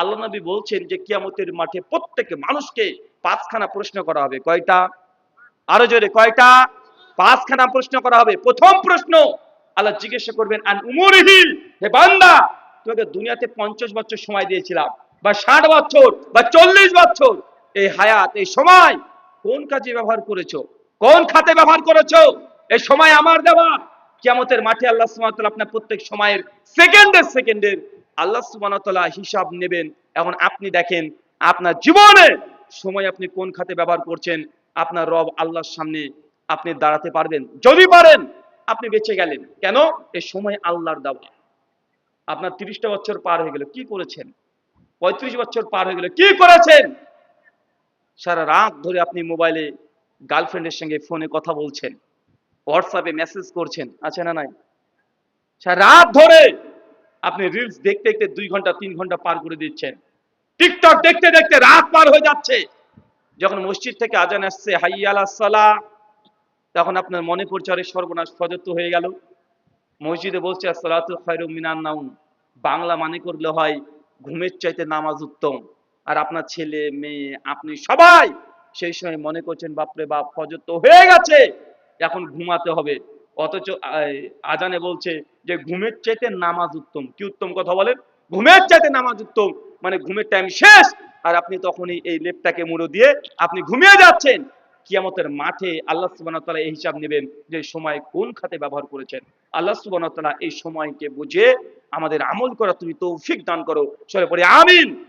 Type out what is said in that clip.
আল্লাহ নবী বলছেন যে কিয়ামতের মাঠে প্রত্যেকে মানুষকে পাঁচখানা প্রশ্ন করা হবে। কয়টা? আরও জোরে, কয়টা? পাঁচখানা প্রশ্ন করা হবে। প্রথম প্রশ্ন, আল্লাহ জিজ্ঞাসা করবেন, আন উমরিহি? হে বান্দা তোমাকে দুনিয়াতে পঞ্চাশ বছর সময় দিয়েছিলাম, বা ষাট বছর, বা চল্লিশ বছর। এই হায়াত, এই সময় কোন কাজে ব্যবহার করেছ? কোন খাতে ব্যবহার করেছ? এই সময় আমার দেওয়া। কিয়ামতের মাঠে আল্লাহ তাআলা আপনার প্রত্যেক সময়ের সেকেন্ডের সেকেন্ডের আল্লাহ তাআলা হিসাব নেবেন। এখন আপনি দেখেন, আপনার জীবনে সময় আপনি কোন খাতে ব্যবহার করছেন, আপনার রব আল্লাহর সামনে আপনি দাঁড়াতে পারবেন। যদি পারেন, আপনি বেঁচে গেলেন। কেন? এই সময় আল্লাহর দেওয়া। আপনার তিরিশটা বছর পার হয়ে গেল। কি করেছেন? পঁয়ত্রিশ বছর পার হয়ে গেল। কি করেছেন? সারা রাত ধরে আপনি মোবাইলে গার্লফ্রেন্ডের সঙ্গে ফোনে কথা বলছেন। হোয়াটসঅ্যাপে মেসেজ করছেন। আছে না নাই? সারা রাত ধরে আপনি রিলস দেখতে দেখতে দুই ঘণ্টা, তিন ঘণ্টা পার করে দিচ্ছেন। টিকটক দেখতে দেখতে রাত পার হয়ে যাচ্ছে। যখন মসজিদ থেকে আজান আসছে, হাইয়ালা তখন আপনার মনে পড়ছে, আরে সর্বনাশ ফজর তো হয়ে গেল। মসজিদে বলছে সালাতু খায়রু মিনান নাউম। বাংলা মানে করলে হয়, ঘুমের চাইতে নামাজ উত্তম। আর আপনার ছেলে, মেয়ে, আপনি সবাই সেই সময় মনে করছেন, বাপরে বাপ ফজর হয়ে গেছে। এখন ঘুমাতে হবে। অথচ আজানে বলছে যে, ঘুমের চাইতে নামাজ উত্তম। কি উত্তম কথা বলেন? ঘুমের চাইতে নামাজ উত্তম। মানে ঘুমের টাইম শেষ। আর আপনি তখনই এই লেপটাকে মুড়ো দিয়ে আপনি ঘুমিয়ে যাচ্ছেন। কিয়ামতের মাঠে আল্লাহ সুবহানাহু ওয়া তাআলা এই হিসাব নেবেন যে, সময় কোন খাতে ব্যবহার করেছেন? আল্লাহ সুবহানাহু ওয়া তাআলা এই সময়কে বুঝে আমাদের আমল করা তুমি তৌফিক দান করো। সরে পড়ে, আমিন।